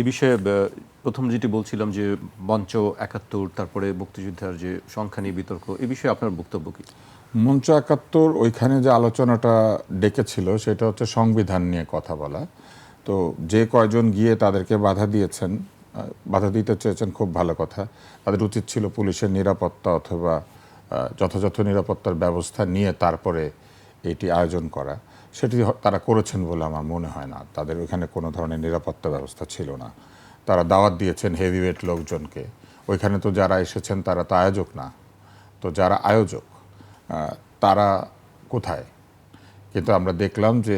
এই বিষয়ে প্রথম যেটি বলছিলাম যে মঞ্চ একাত্তর, তারপরে মুক্তিযোদ্ধার যে সংখ্যা নিয়ে বিতর্ক এ বিষয়ে আপনার বক্তব্য কি? মঞ্চ একাত্তর, ওইখানে যে আলোচনাটা ডেকেছিল, সেটা হচ্ছে সংবিধান নিয়ে কথা বলা। তো যে কয়জন গিয়ে তাদেরকে বাধা দিয়েছেন বাধা দিতে চেয়েছেন, খুব ভালো কথা। তাদের উচিত ছিল পুলিশের নিরাপত্তা অথবা যথাযথ নিরাপত্তার ব্যবস্থা নিয়ে তারপরে এটি আয়োজন করা। সেটি তারা করেছেন বলে আমার মনে হয় না। তাদের ওইখানে কোনো ধরনের নিরাপত্তা ব্যবস্থা ছিল না। তারা দাওয়াত দিয়েছেন হেভিওয়েট লোকজনকে। ওইখানে তো যারা এসেছেন তারা তো আয়োজক না। তো যারা আয়োজক তারা কোথায়? কিন্তু আমরা দেখলাম যে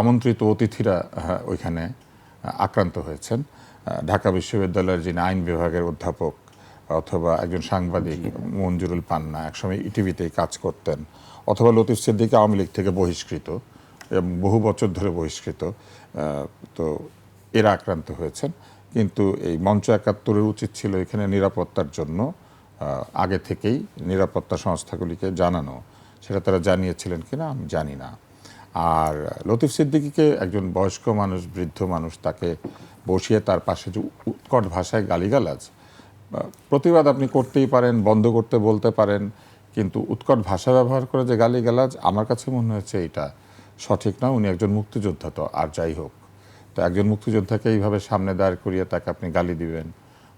আমন্ত্রিত অতিথিরা ওইখানে আক্রান্ত হয়েছেন। ঢাকা বিশ্ববিদ্যালয়ের যিনি আইন বিভাগের অধ্যাপক অথবা একজন সাংবাদিক মঞ্জুরুল পান্না একসময় ইটিভিতেই কাজ করতেন অথবা লতিফ সিদ্দিকী আওয়ামী লীগ থেকে বহিষ্কৃত। বহু বছর ধরে বহিষ্কৃত তো এরা আক্রান্ত হয়েছেন। কিন্তু এই মঞ্চ একাত্তরের উচিত ছিল এখানে নিরাপত্তার জন্য আগে থেকেই নিরাপত্তা সংস্থাগুলিকে জানানো। সেটা তারা জানিয়েছিলেন কিনা আমি জানি না। আর লতিফ সিদ্দিকিকে একজন বয়স্ক মানুষ, বৃদ্ধ মানুষ তাকে বসিয়ে তার পাশে যে উৎকট ভাষায় গালিগালাজ প্রতিবাদ আপনি করতেই পারেন, বন্ধ করতে বলতে পারেন, কিন্তু উৎকট ভাষা ব্যবহার করে যে গালিগালাজ, আমার কাছে মনে হয়েছে এটা সঠিক না, উনি একজন মুক্তিযোদ্ধা তো, আর যাই হোক। তো একজন মুক্তিযোদ্ধাকে এইভাবে সামনে দাঁড় করিয়ে তাকে আপনি গালি দিবেন,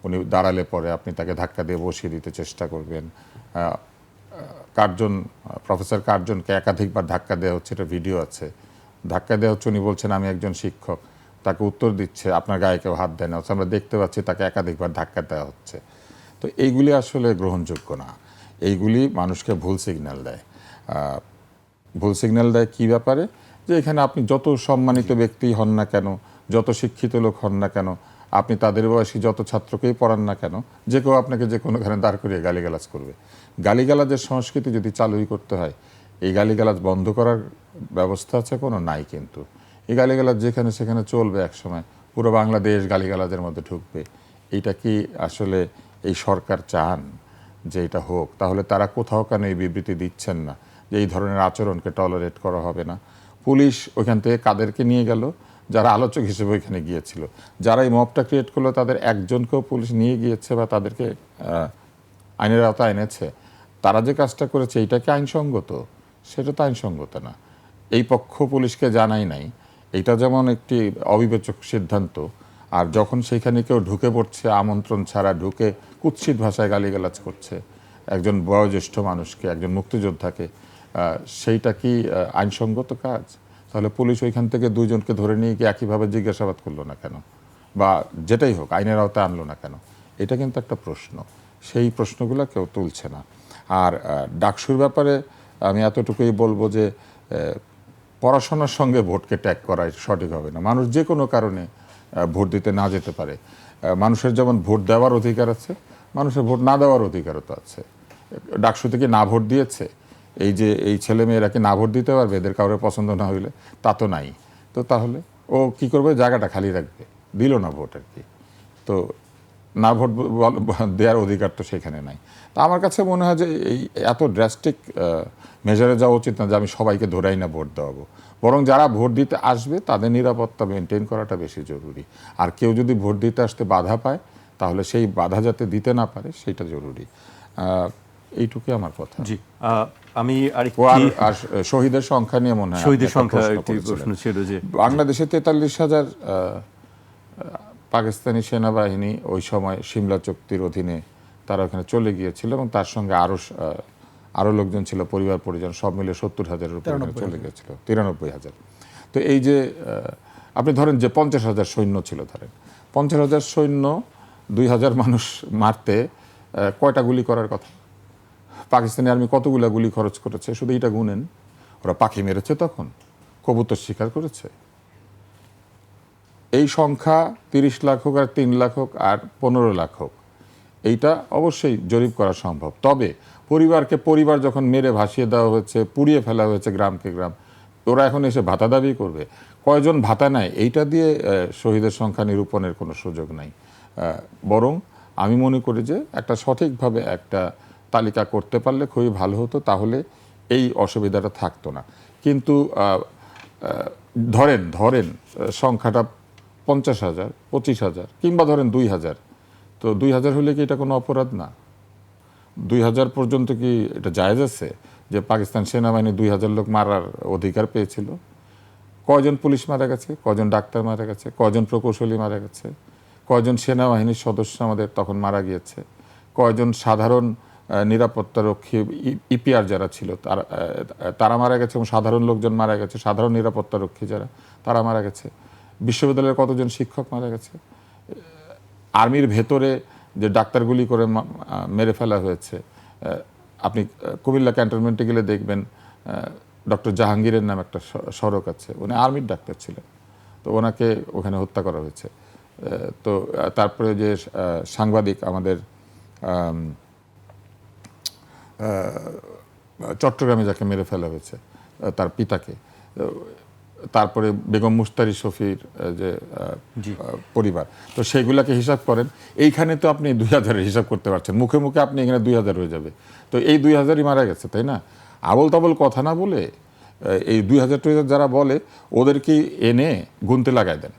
উনি দাঁড়ালে পরে আপনি তাকে ধাক্কা দিয়ে বসিয়ে দিতে চেষ্টা করবেন। কার্জন, প্রফেসর কার্জনকে একাধিকবার ধাক্কা দেওয়া হচ্ছে, এটা ভিডিও আছে। ধাক্কা দেওয়া হচ্ছে, উনি বলছেন, আমি একজন শিক্ষক। তাকে উত্তর দিচ্ছে, আপনার গায়ে কেউ হাত দেয় না। আমরা দেখতে পাচ্ছি, তাকে একাধিকবার ধাক্কা দেওয়া হচ্ছে। তো এইগুলি আসলে গ্রহণযোগ্য না। এইগুলি মানুষকে ভুল সিগন্যাল দেয়। ভুল সিগন্যাল দেয় কী ব্যাপারে? যে এখানে আপনি যত সম্মানিত ব্যক্তি হন না কেন, যত শিক্ষিত লোক হন না কেন, আপনি তাদের বয়সী যত ছাত্রকেই পড়ান না কেন, যে কেউ আপনাকে যে কোনোখানে দাঁড় করিয়ে গালিগালাজ করবে। গালিগালাজের সংস্কৃতি যদি চালুই করতে হয়, এই গালিগালাজ বন্ধ করার ব্যবস্থা আছে কোনো? নাই কিন্তু। এই গালিগালাজ যেখানে সেখানে চলবে একসময়, পুরো বাংলাদেশ গালিগালাজের মধ্যে ঢুকবে। এইটা কি আসলে এই সরকার চান যে এটা হোক? তাহলে তারা কোথাও কেন এই বিবৃতি দিচ্ছেন না? যে এই ধরনের আচরণকে টলারেট করা হবে না। পুলিশ ওইখান থেকে কাদেরকে নিয়ে গেল, যারা আলোচক হিসেবে ওইখানে গিয়েছিল। যারা এই মবটা ক্রিয়েট করল, তাদের একজনকেও পুলিশ নিয়ে গিয়েছে বা তাদেরকে আইনের আওতায় এনেছে। তারা যে কাজটা করেছে, এইটা কি আইনসঙ্গত? সেটা তো আইনসঙ্গত না। এই পক্ষ পুলিশকে জানাই নাই। এটা যেমন একটি অবিবেচক সিদ্ধান্ত, আর যখন সেখানে কেউ ঢুকে পড়ছে, আমন্ত্রণ ছাড়া ঢুকে কুৎসিত ভাষায় গালিগালাজ করছে, একজন বয়োজ্যেষ্ঠ মানুষকে, একজন মুক্তিযোদ্ধাকে সেইটা কি আইনসঙ্গত কাজ? তাহলে পুলিশ ওইখান থেকে দুইজনকে ধরে নিয়ে গিয়ে একইভাবে জিজ্ঞাসাবাদ করল না কেন? বা যেটাই হোক, আইনের আওতায় আনলো না কেন? এটা কিন্তু একটা প্রশ্ন। সেই প্রশ্নগুলো কেউ তুলছে না। আর ডাকসুর ব্যাপারে আমি এতটুকুই বলব যে পড়াশোনার সঙ্গে ভোটকে ট্যাগ করাই সঠিক হবে না। মানুষ যে কোনো কারণে ভোট দিতে না যেতে পারে। মানুষের যেমন ভোট দেওয়ার অধিকার আছে, মানুষের ভোট না দেওয়ার অধিকারও তো আছে। ডাকসু থেকে না ভোট দিয়েছে এই যে এই ছেলে মেয়েরা কি না ভোট দিতে পারবে, এদের কারোর পছন্দ না হইলে, তা তো নাই। তো তাহলে ও কি করবে? জায়গাটা খালি রাখবে। দিল না ভোট আর কি। তো না ভোট দেওয়ার অধিকার তো সেখানে নাই। তা আমার কাছে মনে হয় যে এই এত ড্রাস্টিক মেজারে যাওয়া উচিত না যে আমি সবাইকে ধরাই না ভোট দেওয়াবো। বরং যারা ভোট দিতে আসবে, তাদের নিরাপত্তা মেনটেন করাটা বেশি জরুরি। আর কেউ যদি ভোট দিতে আসতে বাধা পায়, তাহলে সেই বাধা যাতে দিতে না পারে, সেটা জরুরি। এইটুকুই আমার কথা। জি আমি আরেকটি আর আর শহীদের সংখ্যা নিয়ে মনে হয় শহীদের সংখ্যা একটি প্রশ্ন ছিল যে বাংলাদেশে তেতাল্লিশ হাজার পাকিস্তানি সেনাবাহিনী ওই সময় সিমলা চুক্তির অধীনে তারা ওখানে চলে গিয়েছিল এবং তার সঙ্গে আরও আরও লোকজন ছিল পরিবার পরিজন সব মিলে সত্তর হাজারের উপর চলে গিয়েছিল। তিরানব্বই হাজার। তো এই যে আপনি ধরেন যে পঞ্চাশ হাজার সৈন্য ছিল ধরেন। পঞ্চাশ হাজার সৈন্য দুই হাজার মানুষ মারতে আহ, কয়টা গুলি করার কথা? পাকিস্তানি আর্মি কতগুলা গুলি খরচ করেছে? শুধু এটা গুনেন। ওরা পাখি মেরেছে তখন। কবুতর শিকার করেছে। এই সংখ্যা তিরিশ লাখ হোক আর তিন লাখ হোক আর পনেরো লাখ হোক, এইটা অবশ্যই জরিপ করা সম্ভব। তবে পরিবারকে পরিবার যখন মেরে ভাসিয়ে দেওয়া হয়েছে, পুড়িয়ে ফেলা হয়েছে গ্রামকে গ্রাম, ওরা এখন এসে ভাতা দাবি করবে। কয়জন ভাতা নেয়, এইটা দিয়ে শহীদের সংখ্যা নিরূপণের কোনো সুযোগ নাই। বরং আমি মনে করি যে একটা সঠিকভাবে একটা তালিকা করতে পারলে খুবই ভালো হতো, তাহলে এই অসুবিধাটা থাকতো না। কিন্তু ধরেন ধরেন, সংখ্যাটা পঞ্চাশ হাজার, পঁচিশ হাজার, কিংবা ধরেন দুই হাজার, তো দুই হাজার হলে কি এটা কোনো অপরাধ না? দুই হাজার পর্যন্ত কি এটা জায়েজ আছে যে পাকিস্তান সেনাবাহিনী দুই হাজার লোক মারার অধিকার পেয়েছিল? কয়জন পুলিশ মারা গেছে? কয়জন ডাক্তার মারা গেছে? কয়জন প্রকৌশলী মারা গেছে? কয়জন সেনাবাহিনীর সদস্য আমাদের তখন মারা গিয়েছে? কয়জন সাধারণ নিরাপত্তারক্ষী ইপিআর যারা ছিল তারা তারা মারা গেছে এবং সাধারণ লোকজন মারা গেছে সাধারণ নিরাপত্তারক্ষী যারা তারা মারা গেছে। বিশ্ববিদ্যালয়ের কতজন শিক্ষক মারা গেছে? আর্মির ভেতরে যে ডাক্তারগুলি করে মেরে ফেলা হয়েছে আপনি কুমিল্লা ক্যান্টনমেন্টে গেলে দেখবেন ডক্টর জাহাঙ্গীরের নাম একটা সড়ক আছে উনি আর্মির ডাক্তার ছিলেন তো ওনাকে ওখানে হত্যা করা হয়েছে। তো তারপরে যে সাংবাদিক আমাদের আম, চট্টগ্রামে যাকে মেরে ফেলা হয়েছে তার পিতাকে তারপরে বেগম মুস্তারি শফির যে পরিবার। তো সেইগুলাকে হিসাব করেন। এইখানে তো আপনি দুই হাজারের হিসাব করতে পারছেন। মুখে মুখে আপনি এখানে দুই হাজার হয়ে যাবে। তো এই দুই হাজারই মারা গেছে তাই না? আবল তাবল কথা না বলে এই দুই হাজার হাজার যারা বলে ওদেরকে এনে গুনতে লাগাই দেন।